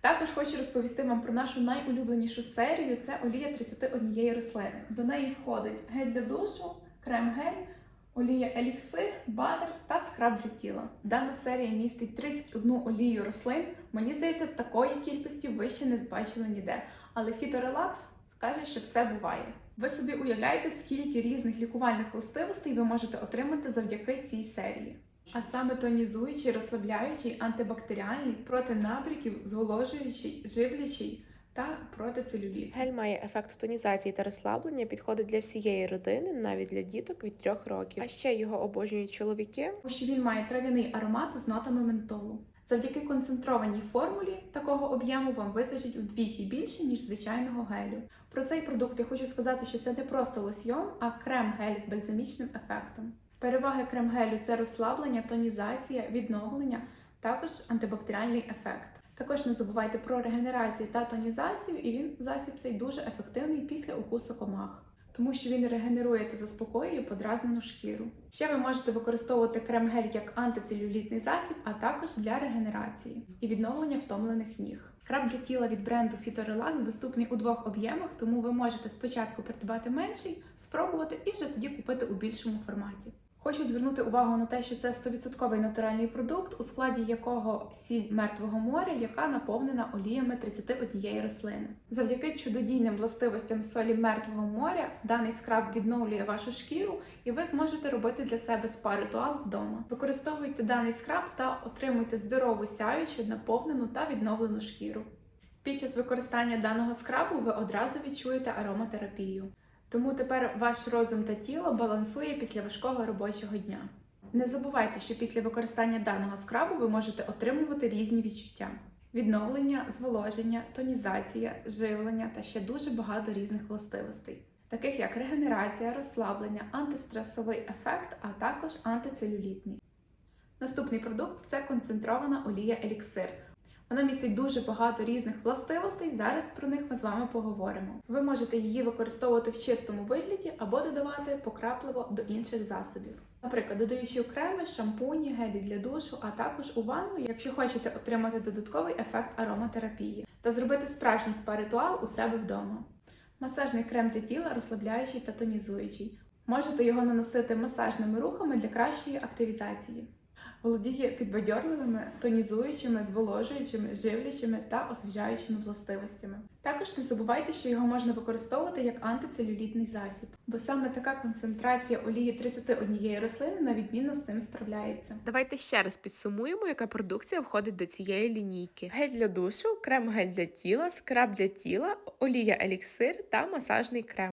Також хочу розповісти вам про нашу найулюбленішу серію це олія 31 рослини. До неї входить гель для душу, крем-гель, олія еліксир, батер та скраб для тіла. Дана серія містить 31 олію рослин. Мені здається, такої кількості ви ще не збачили ніде. Але фіторелакс каже, що все буває. Ви собі уявляєте, скільки різних лікувальних властивостей ви можете отримати завдяки цій серії. А саме тонізуючий, розслабляючий, антибактеріальний, проти набряків, зволожуючий, живлячий та проти целюліту. Гель має ефект тонізації та розслаблення, підходить для всієї родини, навіть для діток від 3 років. А ще його обожнюють чоловіки. Тому що він має трав'яний аромат з нотами ментолу. Завдяки концентрованій формулі такого об'єму вам вистачить удвічі більше, ніж звичайного гелю. Про цей продукт я хочу сказати, що це не просто лосьйон, а крем-гель з бальзамічним ефектом. Переваги крем-гелю це розслаблення, тонізація, відновлення, також антибактеріальний ефект. Також не забувайте про регенерацію та тонізацію, і він засіб цей дуже ефективний після укусу комах тому що він регенерує та заспокоює подразнену шкіру. Ще ви можете використовувати крем-гель як антицелюлітний засіб, а також для регенерації і відновлення втомлених ніг. Скраб для тіла від бренду Phytorelax доступний у двох об'ємах, тому ви можете спочатку придбати менший, спробувати і вже тоді купити у більшому форматі. Хочу звернути увагу на те, що це 100% натуральний продукт, у складі якого сіль мертвого моря, яка наповнена оліями 31 рослини. Завдяки чудодійним властивостям солі мертвого моря даний скраб відновлює вашу шкіру, і ви зможете робити для себе спа-ритуал вдома. Використовуйте даний скраб та отримуйте здорову сяючу, наповнену та відновлену шкіру. Під час використання даного скрабу ви одразу відчуєте ароматерапію. Тому тепер ваш розум та тіло балансує після важкого робочого дня. Не забувайте, що після використання даного скрабу ви можете отримувати різні відчуття: відновлення, зволоження, тонізація, живлення та ще дуже багато різних властивостей, таких як регенерація, розслаблення, антистресовий ефект, а також антицелюлітний. Наступний продукт це концентрована олія еліксир. Вона містить дуже багато різних властивостей. Зараз про них ми з вами поговоримо. Ви можете її використовувати в чистому вигляді або додавати покрапливо до інших засобів. Наприклад, додаючи креми, шампуні, гелі для душу, а також у ванну, якщо хочете отримати додатковий ефект ароматерапії та зробити справжній спа-ритуал у себе вдома. Масажний крем для тіла розслабляючий та тонізуючий. Можете його наносити масажними рухами для кращої активізації володіє підбадьорливими, тонізуючими, зволожуючими, живлячими та освіжаючими властивостями. Також не забувайте, що його можна використовувати як антицелюлітний засіб, бо саме така концентрація олії 31 рослини на відмінно з цим справляється. Давайте ще раз підсумуємо, яка продукція входить до цієї лінійки: гель для душу, крем-гель для тіла, скраб для тіла, олія еліксир та масажний крем.